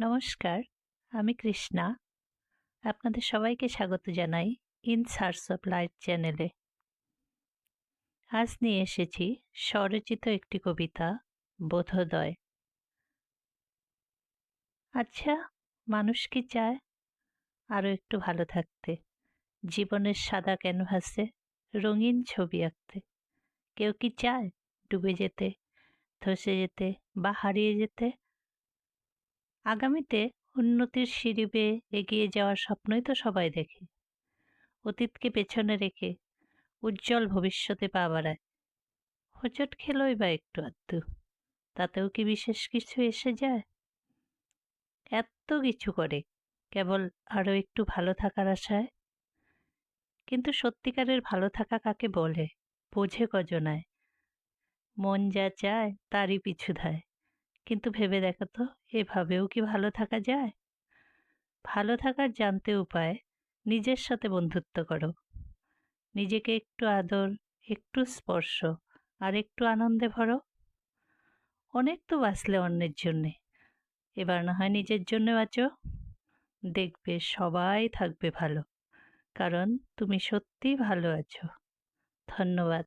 নমস্কার, আমি কৃষ্ণা। আপনাদের সবাইকে স্বাগত জানাই ইন সার্চ অফ লাইট চ্যানেলে। আজ নিয়ে এসেছি স্বরচিত একটি কবিতা, বোধোদয়। আচ্ছা মানুষ কি চায়? আরও একটু ভালো থাকতে। জীবনের সাদা ক্যানভাসে রঙিন ছবি আঁকতে। কেউ কি চায় ডুবে যেতে, ধসে যেতে বা হারিয়ে যেতে? আগামীতে উন্নতির সিঁড়ি বেয়ে এগিয়ে যাওয়ার স্বপ্নই তো সবাই দেখে। অতীতকে পেছনে রেখে উজ্জ্বল ভবিষ্যতে পা বাড়ায়। হোঁচট খেলোই বা একটু আধটু, তাতেও কি বিশেষ কিছু এসে যায়? এত কিছু করে কেবল আরও একটু ভালো থাকার আশায়? কিন্তু সত্যিকারের ভালো থাকা কাকে বলে? বোঝে কজনায়। মন যা চায়, তারই পিছু ধায়। কিন্তু ভেবে দেখো তো, এভাবেও কি ভালো থাকা যায়? ভালো থাকার জানতে উপায় নিজের সাথে বন্ধুত্ব করো। নিজেকে একটু আদর, একটু স্পর্শ আর একটু আনন্দে ভরো। অনেক তো বাঁচলে অন্যের জন্যে, এবার না হয় নিজের জন্য বাঁচো। দেখবে সবাই থাকবে ভালো, কারণ তুমি সত্যিই ভালো আছো। ধন্যবাদ।